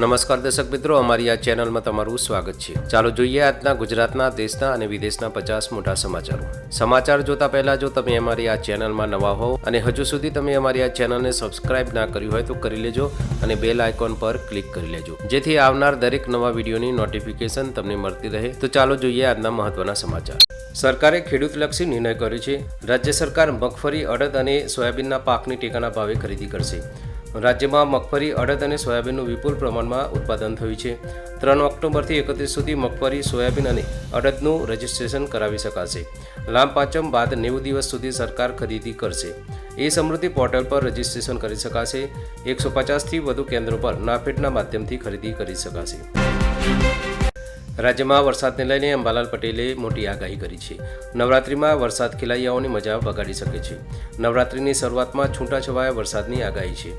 નમસ્કાર દર્શક મિત્રો, અમારી આ ચેનલમાં તમારું સ્વાગત છે. ચાલો જોઈએ આજના ગુજરાતના, દેશના અને વિદેશના પચાસ મોટા સમાચારો. સમાચાર જોતા પહેલા જો તમે અમારી આ ચેનલમાં નવા હોવ અને હજુ સુધી તમે અમારી આ ચેનલને સબસ્ક્રાઇબ ના કર્યું હોય તો કરી લેજો અને બેલ આઇકોન પર ક્લિક કરી લેજો. જેથી આવનાર દરેક નવા વિડીયોની નોટિફિકેશન તમને મળતી રહે. તો ચાલો જોઈએ આજના મહત્વના સમાચાર. સરકારે ખેડૂતલક્ષી નિર્ણય કર્યો છે. રાજ્ય સરકાર મગફળી, અડદ અને સોયાબીનના પાકની ટેકાના ભાવે ખરીદી કરશે. રાજ્યમાં મગફળી, અડદ અને સોયાબીનનું વિપુલ પ્રમાણમાં ઉત્પાદન થયું છે. ત્રણ ઓક્ટોબરથી એકત્રીસ સુધી મગફળી, સોયાબીન અને અડદનું રજિસ્ટ્રેશન કરાવી શકાશે. લાંબ પાંચમ બાદ નેવું દિવસ સુધી સરકાર ખરીદી કરશે. એ સમૃદ્ધિ પોર્ટલ પર રજિસ્ટ્રેશન કરી શકાશે. એકસો પચાસથી વધુ કેન્દ્રો પર નાફેડના માધ્યમથી ખરીદી કરી શકાશે. રાજ્યમાં વરસાદને લઈને અંબાલાલ પટેલે મોટી આગાહી કરી છે. નવરાત્રિમાં વરસાદ ખેલૈયાઓની મજા બગાડી શકે છે. નવરાત્રિની શરૂઆતમાં છૂટાછવાયા વરસાદની આગાહી છે.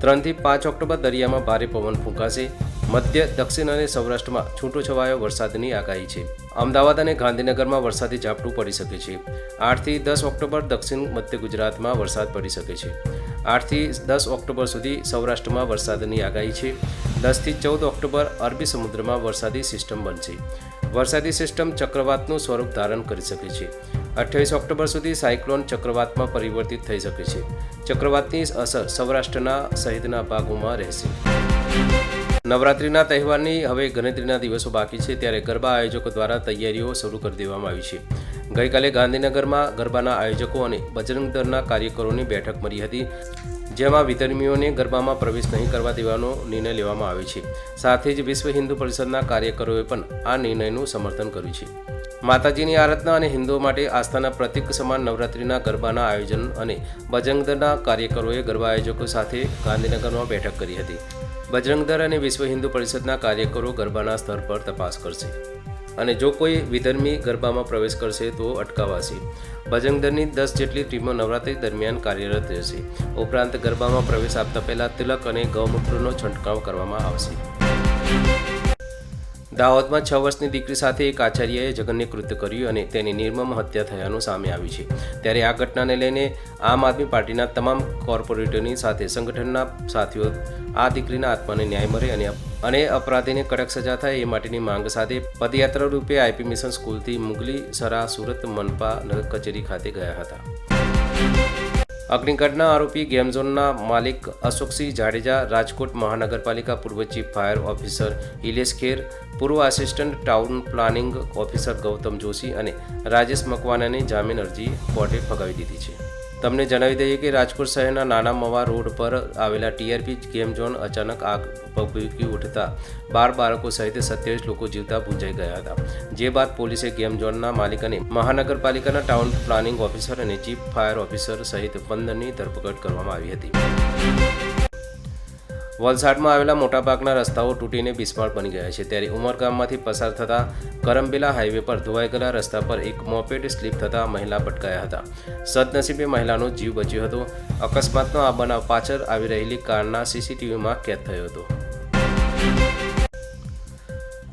ત્રણથી પાંચ ઓક્ટોબર દરિયામાં ભારે પવન ફૂંકાશે. મધ્ય, દક્ષિણ અને સૌરાષ્ટ્રમાં છૂટોછવાયો વરસાદની આગાહી છે. અમદાવાદ અને ગાંધીનગરમાં વરસાદી ઝાપટું પડી શકે છે. આઠથી દસ ઓક્ટોબર દક્ષિણ મધ્ય ગુજરાતમાં વરસાદ પડી શકે છે. આઠથી દસ ઓક્ટોબર સુધી સૌરાષ્ટ્રમાં વરસાદની આગાહી છે. દસથી ચૌદ ઓક્ટોબર અરબી સમુદ્રમાં વરસાદી સિસ્ટમ બનશે. વરસાદી સિસ્ટમ ચક્રવાતનું સ્વરૂપ ધારણ કરી શકે છે. અઠ્યાવીસ ઓક્ટોબર સુધી સાયક્લોન ચક્રવાતમાં પરિવર્તિત થઈ શકે છે. ચક્રવાતની અસર સૌરાષ્ટ્રના સહિતના ભાગોમાં રહેશે. નવરાત્રિના તહેવારની હવે ગણતરીના દિવસો બાકી છે ત્યારે ગરબા આયોજકો દ્વારા તૈયારીઓ શરૂ કરી દેવામાં આવી છે. ગઈકાલે ગાંધીનગરમાં ગરબાના આયોજકો અને બજરંગ દળના કાર્યકરોની બેઠક મળી હતી. જેમાં વિધર્મીઓને ગરબામાં પ્રવેશ નહીં કરવા દેવાનો નિર્ણય લેવામાં આવ્યો છે. સાથે જ વિશ્વ હિન્દુ પરિષદના કાર્યકરોએ પણ આ નિર્ણયનું સમર્થન કર્યું છે. માતાજીની આરાધના અને હિન્દુઓ માટે આસ્થાના પ્રતિક સમાન નવરાત્રિના ગરબાના આયોજન અને બજરંગદળના કાર્યકરોએ ગરબા આયોજકો સાથે ગાંધીનગરમાં બેઠક કરી હતી. બજરંગ દળ અને વિશ્વ હિન્દુ પરિષદના કાર્યકરો ગરબાના સ્તર પર તપાસ કરશે. અને જો કોઈ વિધર્મી ગરબામાં પ્રવેશ કરશે તો અટકાવાશે. ભજંગ દળની દસ જેટલી ટીમો નવરાત્રી દરમિયાન કાર્યરત રહેશે. ઉપરાંત ગરબામાં પ્રવેશ આપતા પહેલા તિલક અને ગૌમૂત્રનો છંટકાવ કરવામાં આવશે. દાહોદમાં છ વર્ષની દીકરી સાથે એક આચાર્યએ જઘન્ય કૃત્ય કર્યું અને તેની નિર્મમ હત્યા થયાનું સામે આવ્યું છે. ત્યારે આ ઘટનાને લઈને આમ આદમી પાર્ટીના તમામ કોર્પોરેટરની સાથે સંગઠનના સાથીઓ આ દીકરીના આત્માને ન્યાય મળે અને અને અપરાધીને કડક સજા થાય એ માટેની માંગ સાથે પદયાત્રા રૂપે આઈપી મિશન સ્કૂલથી મુગલી સરા સુરત મનપા કચેરી ખાતે ગયા હતા. અગ્નિકાંડના આરોપી ગેમઝોનના માલિક અશોકસિંહ જાડેજા, રાજકોટ મહાનગરપાલિકા પૂર્વ chief fire officer Ilesh Kher, પૂર્વ assistant town planning officer Gautam Joshi અને રાજેશ મકવાનાની જામીન અરજી કોર્ટે ફગાવી દીધી છે. તમને જણાવી દઈએ કે રાજકોટ શહેરના નાના મવા રોડ પર આવેલા ટીઆરપી ગેમ ઝોન અચાનક આગ ભભૂકી ઉઠતા બાર બાળકો સહિત સત્યાવીસ લોકો જીવતા ભૂંજાઈ ગયા હતા. જે બાદ પોલીસે ગેમ ઝોનના માલિક મહાનગરપાલિકાના ટાઉન પ્લાનિંગ ઓફિસર અને ચીફ ફાયર ઓફિસર સહિત પંદરની ધરપકડ કરવામાં આવી હતી. વલસાડમાં આવેલા મોટાભાગના રસ્તાઓ તૂટીને બિસ્માર બની ગયા છે. ત્યારે ઉમરગામમાંથી પસાર થતા કરમબેલા હાઈવે પર ધોવાઈ ગયેલા રસ્તા પર એક મોપેડ સ્લીપ થતાં મહિલા પટકાયા હતા. સદનસીબે મહિલાનો જીવ બચ્યો હતો. અકસ્માતનો આ બનાવ પાછળ આવી રહેલી કારના સીસીટીવીમાં કેદ થયો હતો.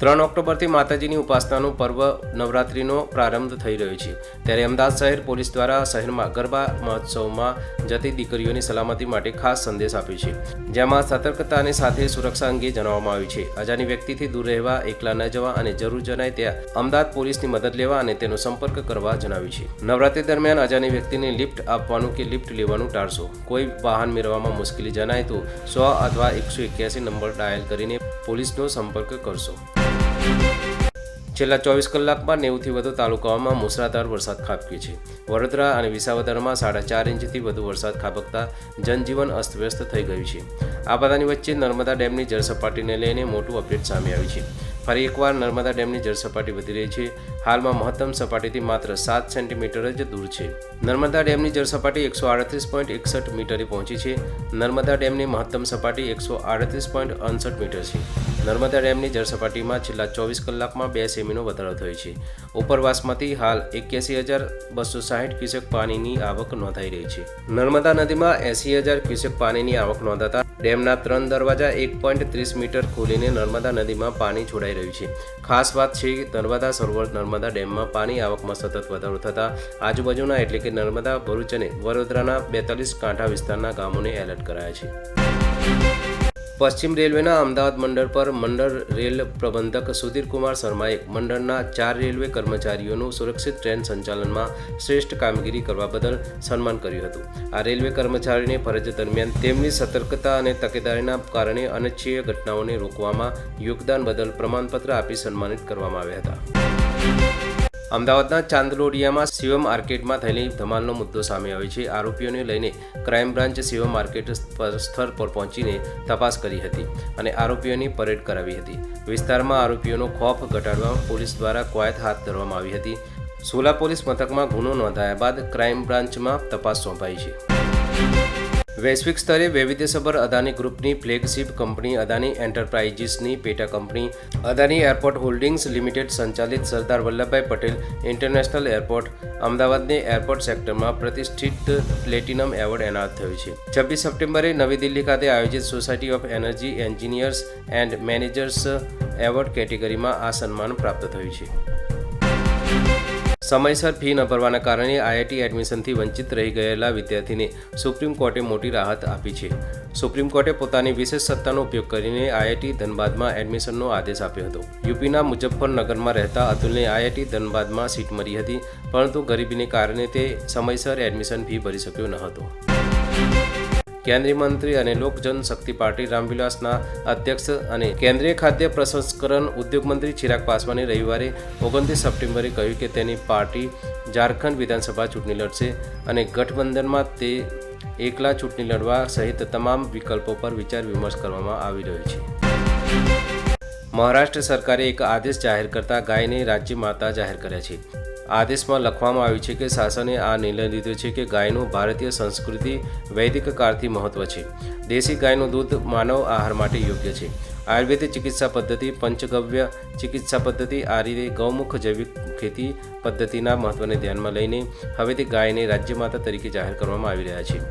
ત્રણ ઓક્ટોબરથી માતાજીની ઉપાસનાનું પર્વ નવરાત્રિનો પ્રારંભ થઈ રહ્યો છે. ત્યારે અમદાવાદ શહેર પોલીસ દ્વારા શહેરમાં ગરબા મહોત્સવમાં જતી દીકરીઓની સલામતી માટે ખાસ સંદેશ આપ્યો છે. જેમાં સતર્કતાની સાથે સુરક્ષા અંગે જણાવવામાં આવ્યું છે. અજાણી વ્યક્તિથી દૂર રહેવા, એકલા ન જવા અને જરૂર જણાય ત્યાં અમદાવાદ પોલીસની મદદ લેવા અને તેનો સંપર્ક કરવા જણાવ્યું છે. નવરાત્રી દરમિયાન અજાણી વ્યક્તિને લિફ્ટ આપવાનું કે લિફ્ટ લેવાનું ટાળશો. કોઈ વાહન મેળવવામાં મુશ્કેલી જણાય તો સો અથવા એકસો એક્યાસી નંબર ડાયલ કરીને પોલીસનો સંપર્ક કરશો. છેલ્લા ચોવીસ કલાકમાં નેવુંથી વધુ તાલુકાઓમાં મુસળાધાર વરસાદ ખાબક્યો છે. વડોદરા અને વિસાવદરમાં સાડા ચાર ઇંચથી વધુ વરસાદ ખાબકતા જનજીવન અસ્તવ્યસ્ત થઈ ગયું છે. આ બધાની વચ્ચે નર્મદા ડેમની જળસપાટીને લઈને મોટું અપડેટ સામે આવ્યું છે. ફરી એકવાર નર્મદા ડેમની જળસપાટી વધી રહી છે. હાલમાં મહત્તમ સપાટીથી માત્ર સાત સેન્ટીમીટર જ દૂર છે. નર્મદા ડેમની જળસપાટી એકસો આડત્રીસ પોઈન્ટ એકસઠ મીટરે પહોંચી છે. નર્મદા ડેમની મહત્તમ સપાટી એકસો આડત્રીસ પોઈન્ટ અડસઠ મીટર છે. નર્મદા ડેમની જળસપાટીમાં છેલ્લા ચોવીસ કલાકમાં બે સેમીનો વધારો થયો છે. ઉપરવાસમાંથી હાલ એક્યાસી હજાર બસો સાહીઠ ક્યુસેક પાણીની આવક નોંધાઈ રહી છે. નર્મદા નદીમાં એંસી હજાર ક્યુસેક પાણીની આવક નોંધાતા ડેમના ત્રણ દરવાજા એક પોઈન્ટ ત્રીસ મીટર ખોલીને નર્મદા નદીમાં પાણી છોડાઈ રહ્યું છે. ખાસ વાત છે નર્મદા સરોવર નર્મદા ડેમમાં પાણી આવકમાં સતત વધારો થતાં આજુબાજુના એટલે કે નર્મદા ભરૂચ અને વડોદરાના બેતાલીસ કાંઠા વિસ્તારના ગામોને એલર્ટ કરાયા છે. પશ્ચિમ રેલવેના અમદાવાદ મંડળ પર મંડળ રેલ પ્રબંધક સુધીર કુમાર શર્માએ મંડળના ચાર રેલવે કર્મચારીઓનું સુરક્ષિત ટ્રેન સંચાલનમાં શ્રેષ્ઠ કામગીરી કરવા બદલ સન્માન કર્યું હતું. આ રેલવે કર્મચારીને ફરજ દરમિયાન તેમની સતર્કતા અને તકેદારીના કારણે અનિચ્છીય ઘટનાઓને રોકવામાં યોગદાન બદલ પ્રમાણપત્ર આપી સન્માનિત કરવામાં આવ્યા હતા. અમદાવાદના ચાંદલોડિયામાં શિવમ માર્કેટમાં થયેલી ધમાલનો મુદ્દો સામે આવ્યો છે. આરોપીઓને લઈને ક્રાઇમ બ્રાન્ચ શિવમ માર્કેટ સ્થળ પર પહોંચીને તપાસ કરી હતી અને આરોપીઓની પરેડ કરાવી હતી. વિસ્તારમાં આરોપીઓનો ખોફ ઘટાડવા પોલીસ દ્વારા કવાયત હાથ ધરવામાં આવી હતી. સોલા પોલીસ મથકમાં ગુનો નોંધાયા બાદ ક્રાઇમ બ્રાન્ચમાં તપાસ સોંપાઈ છે. વૈશ્વિક સ્તરે વૈવિધ્યસભર અદાની ગ્રુપની ફ્લેગશિપ કંપની અદાની એન્ટરપ્રાઇઝીસની પેટા company Adani airport holdings limited સંચાલિત સરદાર વલ્લભભાઈ પટેલ ઇન્ટરનેશનલ એરપોર્ટ, અમદાવાદને એરપોર્ટ સેક્ટરમાં પ્રતિષ્ઠિત પ્લેટિનમ એવોર્ડ એનાયત થયો છે. છવ્વીસ સપ્ટેમ્બરે નવી દિલ્હી ખાતે આયોજિત society of energy engineers and managers award કેટેગરીમાં આ સન્માન પ્રાપ્ત થયું છે. સમયસર ફી ન ભરવાના કારણે આઈઆઈટી એડમિશનથી વંચિત રહી ગયેલા વિદ્યાર્થીને સુપ્રીમ કોર્ટે મોટી રાહત આપી છે. સુપ્રીમ કોર્ટે પોતાની વિશેષ સત્તાનો ઉપયોગ કરીને આઈઆઈટી ધનબાદમાં એડમિશનનો આદેશ આપ્યો હતો. યુપીના મુજફ્ફરનગરમાં રહેતા અતુલને આઈઆઈટી ધનબાદમાં સીટ મળી હતી, પરંતુ ગરીબીને કારણે તે સમયસર એડમિશન ફી ભરી શક્યો ન હતો. કેન્દ્રીય મંત્રી અને લોક જનશક્તિ પાર્ટી રામવિલાસના અધ્યક્ષ અને કેન્દ્રીય ખાદ્ય પ્રસંસ્કરણ ઉદ્યોગ મંત્રી ચિરાગ પાસવાને રવિવારે ઓગણત્રીસ સપ્ટેમ્બરે કહ્યું કે તેની પાર્ટી ઝારખંડ વિધાનસભા ચૂંટણી લડશે અને ગઠબંધનમાં તે એકલા ચૂંટણી લડવા સહિત તમામ વિકલ્પો પર વિચાર વિમર્શ કરવામાં આવી રહ્યો છે. મહારાષ્ટ્ર સરકારે એક આદેશ જાહેર કરતા ગાયને રાજ્ય માતા જાહેર કર્યા છે. આદેશમાં લખવામાં આવ્યું છે કે શાસને આ નિર્ણય લીધો છે કે ગાયનું ભારતીય સંસ્કૃતિ વૈદિક કાળથી મહત્વ છે. દેશી ગાયનું દૂધ માનવ આહાર માટે યોગ્ય છે. આયુર્વેદિક ચિકિત્સા પદ્ધતિ, પંચગવ્ય ચિકિત્સા પદ્ધતિ આ રીતે ગૌમુખ જૈવિક ખેતી પદ્ધતિના મહત્વને ધ્યાનમાં લઈને હવેથી ગાયને રાજ્યમાતા તરીકે જાહેર કરવામાં આવી રહ્યા છે.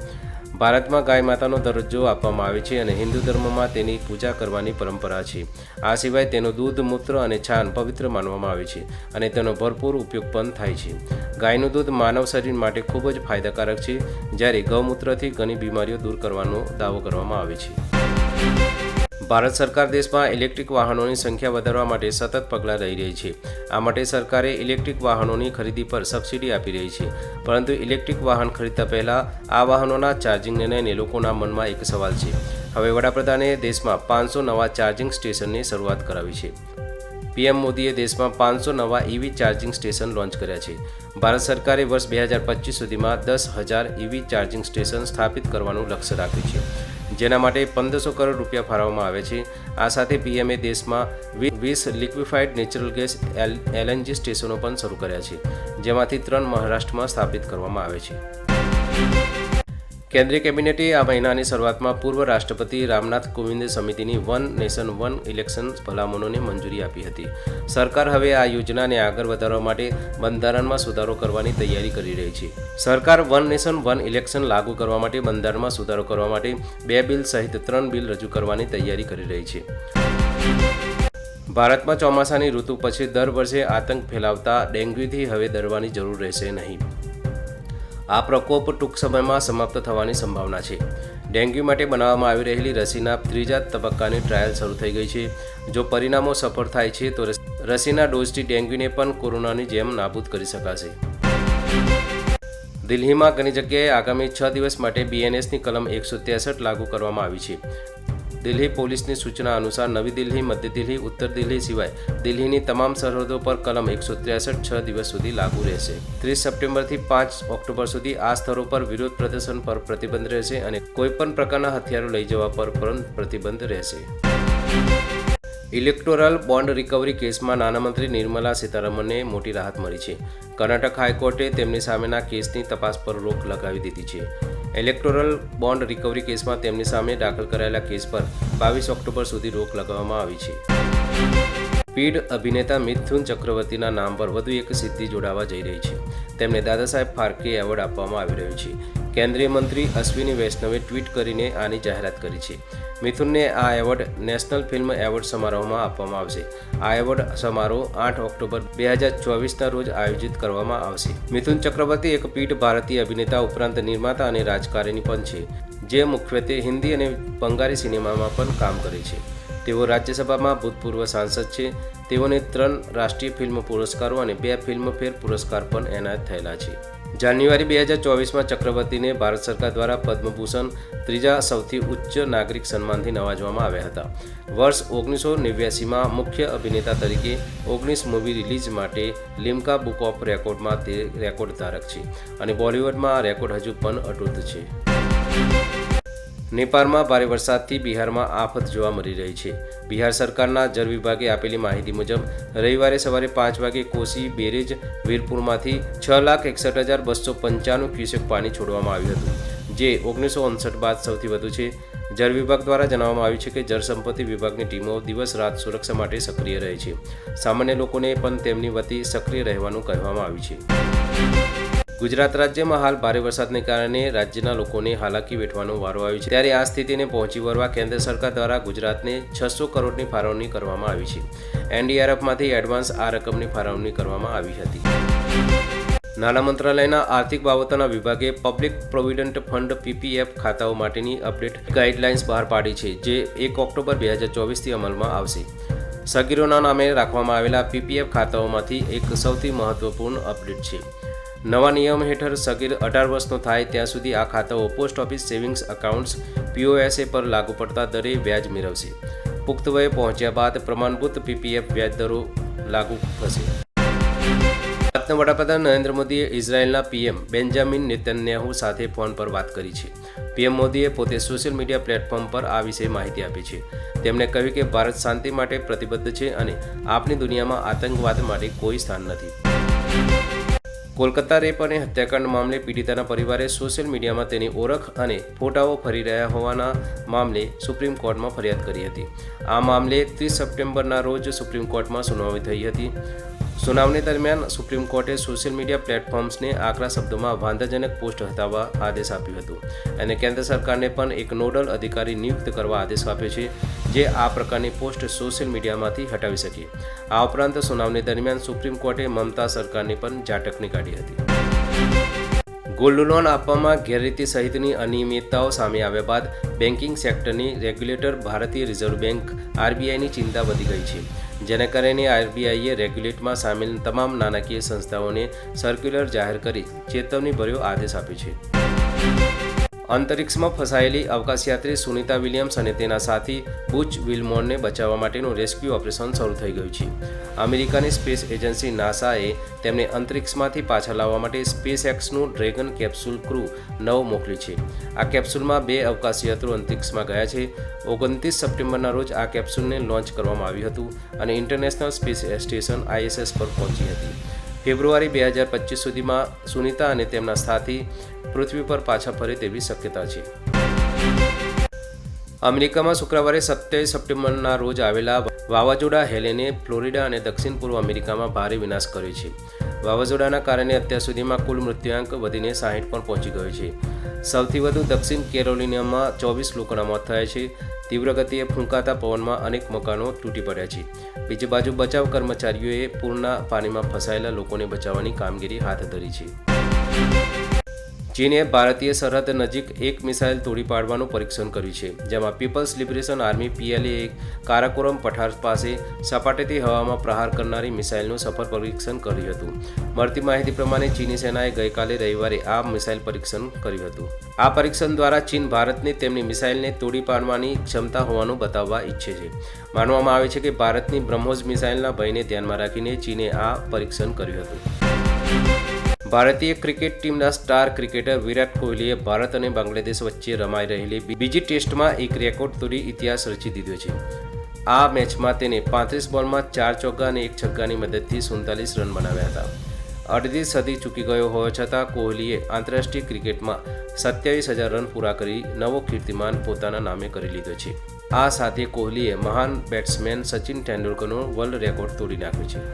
ભારતમાં ગાય માતાનો દરજ્જો આપવામાં આવે છે અને હિન્દુ ધર્મમાં તેની પૂજા કરવાની પરંપરા છે. આ સિવાય તેનું દૂધ, મૂત્ર અને છાન પવિત્ર માનવામાં આવે છે અને તેનો ભરપૂર ઉપયોગ પણ થાય છે. ગાયનું દૂધ માનવ શરીર માટે ખૂબ જ ફાયદાકારક છે, જ્યારે ગૌમૂત્રથી ઘણી બીમારીઓ દૂર કરવાનો દાવો કરવામાં આવે છે. ભારત સરકાર દેશમાં ઇલેક્ટ્રિક વાહનોની સંખ્યા વધારવા માટે સતત પગલાં લઈ રહી છે. આ માટે સરકારે ઇલેક્ટ્રિક વાહનોની ખરીદી પર સબસિડી આપી રહી છે. પરંતુ ઇલેક્ટ્રિક વાહન ખરીદતા પહેલાં આ વાહનોના ચાર્જિંગને લઈને લોકોના મનમાં એક સવાલ છે. હવે વડાપ્રધાને દેશમાં પાંચસો નવા ચાર્જિંગ સ્ટેશનની શરૂઆત કરાવી છે. પીએમ મોદીએ દેશમાં પાંચસો નવા ઇવી ચાર્જિંગ સ્ટેશન લોન્ચ કર્યા છે. ભારત સરકારે વર્ષ બે હજાર પચીસ સુધીમાં દસ હજાર ઇવી ચાર્જિંગ સ્ટેશન સ્થાપિત કરવાનું લક્ષ્ય રાખ્યું છે. જેના માટે પંદરસો કરોડ રૂપિયા ફાળવવામાં આવે છે. આ સાથે પીએમએ દેશમાં વીસ લિક્વિફાઈડ નેચરલ ગેસ એલએનજી સ્ટેશનો પણ શરૂ કર્યા છે, જેમાંથી ત્રણ મહારાષ્ટ્રમાં સ્થાપિત કરવામાં આવે છે. કેન્દ્રીય કેબિનેટે આ મહિનાની શરૂઆતમાં પૂર્વ રાષ્ટ્રપતિ રામનાથ કોવિંદ સમિતિની વન નેશન વન ઇલેક્શન ભલામણોને મંજૂરી આપી હતી. સરકાર હવે આ યોજનાને આગળ વધારવા માટે બંધારણમાં સુધારો કરવાની તૈયારી કરી રહી છે. સરકાર વન નેશન વન ઇલેક્શન લાગુ કરવા માટે બંધારણમાં સુધારો કરવા માટે બે બિલ સહિત ત્રણ બિલ રજૂ કરવાની તૈયારી કરી રહી છે. ભારતમાં ચોમાસાની ઋતુ પછી દર વર્ષે આતંક ફેલાવતા ડેન્ગ્યુથી હવે ડરવાની જરૂર રહેશે નહીં. આ પ્રકોપ ટૂંક સમયમાં સમાપ્ત થવાની સંભાવના છે. ડેન્ગ્યુ માટે બનાવવામાં આવી રહેલી રસીના ત્રીજા તબક્કાની ટ્રાયલ શરૂ થઈ ગઈ છે. જો પરિણામો સફળ થાય છે, તો રસીના ડોઝથી ડેન્ગ્યુને પણ કોરોનાની જેમ નાબૂદ કરી શકાશે. દિલ્હીમાં ઘણી જગ્યાએ આગામી છ દિવસ માટે બીએનએસની કલમ એકસો લાગુ કરવામાં આવી છે. દિલ્હી પોલીસની સૂચના અનુસાર નવી દિલ્હી, મધ્ય દિલ્હી, ઉત્તર દિલ્હી સિવાય દિલ્હીની તમામ સરહદો પર કલમ એકસો ત્રેસઠ છ દિવસ સુધી લાગુ રહેશે. ત્રીસ સપ્ટેમ્બરથી પાંચ ઓક્ટોબર સુધી આ સ્થળો પર વિરોધ પ્રદર્શન પર પ્રતિબંધ રહેશે અને કોઈપણ પ્રકારના હથિયારો લઈ જવા પર પણ પ્રતિબંધ રહેશે. ઇલેક્ટોરલ બોન્ડ રિકવરી કેસમાં નાણામંત્રી નિર્મલા સીતારમણને મોટી રાહત મળી છે. કર્ણાટક હાઈકોર્ટે તેમની સામેના કેસની તપાસ પર રોક લગાવી દીધી છે. ઇલેક્ટોરલ બોન્ડ રિકવરી કેસમાં તેમની સામે દાખલ કરાયેલા કેસ પર બાવીસ ઓક્ટોબર સુધી રોક લગાવવામાં આવી છે. પીઢ અભિનેતા મિથુન ચક્રવર્તીના નામ પર વધુ એક સિદ્ધિ જોડાવા જઈ રહી છે. તેમને દાદા સાહેબ ફાલ્કે એવોર્ડ આપવામાં આવી રહ્યો છે. કેન્દ્રીય મંત્રી અશ્વિની વૈષ્ણવે ટ્વીટ કરીને આની જાહેરાત કરી છે. મિથુનને આ એવોર્ડ નેશનલ ફિલ્મ એવોર્ડ સમારોહમાં આપવામાં આવશે. આ એવોર્ડ સમારોહ આઠ ઓક્ટોબર બે હજાર ચોવીસના રોજ આયોજિત કરવામાં આવશે. મિથુન ચક્રવર્તી એક પીઢ ભારતીય અભિનેતા ઉપરાંત નિર્માતા અને રાજકારણી પણ છે, જે મુખ્યત્વે હિન્દી અને બંગાળી સિનેમામાં પણ કામ કરે છે. તેઓ રાજ્યસભામાં ભૂતપૂર્વ સાંસદ છે. તેઓને ત્રણ રાષ્ટ્રીય ફિલ્મ પુરસ્કારો અને બે ફિલ્મફેર પુરસ્કાર પણ એનાયત થયેલા છે. જાન્યુઆરી બે હજાર ચોવીસમાં ચક્રવર્તીને ભારત સરકાર દ્વારા પદ્મભૂષણ ત્રીજા સૌથી ઉચ્ચ નાગરિક સન્માનથી નવાજવામાં આવ્યા હતા. વર્ષ ઓગણીસો નેવ્યાસીમાં મુખ્ય અભિનેતા તરીકે ઓગણીસ મૂવી રિલીઝ માટે લિમ્કા બુક ઓફ રેકોર્ડમાં તે રેકોર્ડ ધારક છે અને બોલિવૂડમાં આ રેકોર્ડ હજુ પણ અટૂટ છે. નેપાળમાં ભારે વરસાદથી બિહારમાં આફત જોવા મળી રહી છે. બિહાર સરકારના જળ વિભાગે આપેલી માહિતી મુજબ, રવિવારે સવારે પાંચ વાગે કોસી, બેરેજ, વીરપુરમાંથી છ લાખ એકસઠ હજાર બસો પંચાણું ક્યુસેક પાણી છોડવામાં આવ્યું હતું, જે ઓગણીસો ઓગણસઠ બાદ સૌથી વધુ છે. જળ વિભાગ દ્વારા જણાવવામાં આવ્યું છે કે જળસંપત્તિ વિભાગની ટીમો દિવસ રાત સુરક્ષા માટે સક્રિય રહે છે. સામાન્ય લોકોને પણ તેમની વતી સક્રિય રહેવાનું કહેવામાં આવ્યું છે. ગુજરાત રાજ્યમાં હાલ ભારે વરસાદને કારણે રાજ્યના લોકોને હાલાકી વેઠવાનો વારો આવ્યો છે. ત્યારે આ સ્થિતિને પહોંચી વળવા કેન્દ્ર સરકાર દ્વારા ગુજરાતને છસો કરોડની ફાળવણી કરવામાં આવી છે. એનડીઆરએફમાંથી એડવાન્સ આ રકમની ફાળવણી કરવામાં આવી હતી. નાણાં મંત્રાલયના આર્થિક બાબતોના વિભાગે પબ્લિક પ્રોવિડન્ટ ફંડ પીપીએફ ખાતાઓ માટેની અપડેટ ગાઈડલાઇન્સ બહાર પાડી છે, જે એક ઓક્ટોબર બે હજાર ચોવીસથી અમલમાં આવશે. સગીરોના નામે રાખવામાં આવેલા પીપીએફ ખાતાઓમાંથી એક સૌથી મહત્વપૂર્ણ અપડેટ છે. નવા નિયમ હેઠળ સગીર અઢાર વર્ષનો થાય ત્યાં સુધી આ ખાતાઓ post office savings accounts, POSA પર લાગુ પડતા દરે વ્યાજ મેળવશે. પુખ્ત વયે પહોંચ્યા બાદ પ્રમાણભૂત પીપીએફ વ્યાજ દરો લાગુ થશે. ભારતના વડાપ્રધાન નરેન્દ્ર મોદીએ ઇઝરાયેલના પીએમ બેન્જામિન નેતન્યાહુ સાથે ફોન પર વાત કરી છે. પીએમ મોદીએ પોતે સોશિયલ મીડિયા પ્લેટફોર્મ પર આ વિશે માહિતી આપી છે. તેમણે કહ્યું કે ભારત શાંતિ માટે પ્રતિબદ્ધ છે અને આપની દુનિયામાં આતંકવાદ માટે કોઈ સ્થાન નથી. કોલકાતા રેપ અને હત્યાકાંડ મામલે પીડિતાના પરિવારે સોશિયલ મીડિયામાં તેની ઓળખ અને ફોટાઓ ફરી રહ્યા હોવાના મામલે સુપ્રીમ કોર્ટમાં ફરિયાદ કરી હતી. આ મામલે ત્રીસ સપ્ટેમ્બરના રોજ સુપ્રીમ કોર્ટમાં સુનાવણી થઈ હતી. સુનાવણી દરમિયાન સુપ્રીમ કોર્ટે સોશિયલ મીડિયા પ્લેટફોર્મ્સને આકરા શબ્દોમાં વાંધાજનક પોસ્ટ હટાવવા આદેશ આપ્યો હતો. અને કેન્દ્ર સરકારને પણ એક નોડલ અધિકારી નિયુક્ત કરવા આદેશ આપ્યો છે. જે આ પ્રકારની પોસ્ટ સોશિયલ મીડિયામાંથી હટાવી શકે. આ ઉપરાંત સુનાવણી દરમિયાન સુપ્રીમ કોર્ટે મમતા સરકારની પણ ઝાટકણી કાઢી હતી. ગોલ્ડ લોન આપવામાં ગેરરીતિ સહિતની અનિયમિતતાઓ સામે આવ્યા બાદ બેન્કિંગ સેક્ટરની રેગ્યુલેટર ભારતીય રિઝર્વ બેંક આરબીઆઈની ચિંતા વધી ગઈ છે. જેને કારણે આરબીઆઈએ રેગ્યુલેટમાં સામેલ તમામ નાણાકીય સંસ્થાઓને સર્ક્યુલર જાહેર કરી ચેતવણીભર્યો આદેશ આપ્યો છે. અંતરિક્ષમાં ફસાયેલી અવકાશયાત્રી સુનિતા વિલિયમ્સ અને તેના સાથી બુચ વિલમોનને બચાવવા માટેનું રેસ્ક્યુ ઓપરેશન શરૂ થઈ ગયું છે. અમેરિકાની સ્પેસ એજન્સી નાસાએ તેમને અંતરિક્ષમાંથી પાછા લાવવા માટે સ્પેસ એક્સનું ડ્રેગન કેપ્સ્યુલ ક્રૂ નવ મોકલી છે. આ કેપ્સ્યુલમાં બે અવકાશયાત્રીઓ અંતરિક્ષમાં ગયા છે. ઓગણત્રીસ સપ્ટેમ્બરના રોજ આ કેપ્સ્યુલને લોન્ચ કરવામાં આવ્યું હતું અને ઇન્ટરનેશનલ સ્પેસ સ્ટેશન આઈએસએસ પર પહોંચી હતી. ફેબ્રુઆરી બે હજાર પચીસ સુધીમાં સુનિતા અને તેમના સાથી પૃથ્વી પર પાછા ફરે તેવી શક્યતા છે. અમેરિકામાં શુક્રવારે સત્યાવીસ સપ્ટેમ્બરના રોજ આવેલા વાવાઝોડા હેલેને ફ્લોરિડા અને દક્ષિણ પૂર્વ અમેરિકામાં ભારે વિનાશ કર્યો છે. વાવાઝોડાના કારણે અત્યાર સુધીમાં કુલ મૃત્યુઆંક વધીને સાહીઠ પણ પહોંચી ગયો છે. સૌથી વધુ દક્ષિણ કેરોલિનામાં ચોવીસ લોકોના મોત થયા છે. તીવ્ર ગતિએ ફૂંકાતા પવનમાં અનેક મકાનો તૂટી પડ્યા છે. બીજી બાજુ બચાવ કર્મચારીઓએ પૂરના પાણીમાં ફસાયેલા લોકોને બચાવવાની કામગીરી હાથ ધરી છે. ચીને ભારતીય સરહદ નજીક એક મિસાઇલ તોડી પાડવાનું પરીક્ષણ કર્યું છે, જેમાં People's Liberation Army PLA Karakoram Pathar પાસે સપાટેથી હવામાં પ્રહાર કરનારી મિસાઇલનું સફળ પરીક્ષણ કર્યું હતું. મળતી માહિતી પ્રમાણે ચીની સેનાએ ગઈકાલે રવિવારે આ મિસાઇલ પરીક્ષણ કર્યું હતું. આ પરીક્ષણ દ્વારા ચીન ભારતને તેમની મિસાઇલને તોડી પાડવાની ક્ષમતા હોવાનું બતાવવા ઈચ્છે છે. માનવામાં આવે છે કે ભારતની બ્રહ્મોસ મિસાઇલના ભયને ધ્યાનમાં રાખીને ચીને આ પરીક્ષણ કર્યું હતું. ભારતીય ક્રિકેટ ટીમના સ્ટાર ક્રિકેટર વિરાટ કોહલીએ ભારત અને બાંગ્લાદેશ વચ્ચે રમાઈ રહેલી બીજી ટેસ્ટમાં એક રેકોર્ડ તોડી ઇતિહાસ રચી દીધો છે. આ મેચમાં તેને પાંત્રીસ બોલમાં ચાર ચોગ્ગા અને એક છગ્ગાની મદદથી સુડતાલીસ રન બનાવ્યા હતા. અડધી સદી ચૂકી ગયો હોવા છતાં કોહલીએ આંતરરાષ્ટ્રીય ક્રિકેટમાં સત્યાવીસ હજાર રન પૂરા કરી નવો કીર્તિમાન પોતાના નામે કરી લીધો છે. આ સાથે કોહલીએ મહાન બેટ્સમેન સચિન તેંડુલકરનો વર્લ્ડ રેકોર્ડ તોડી નાખ્યો છે.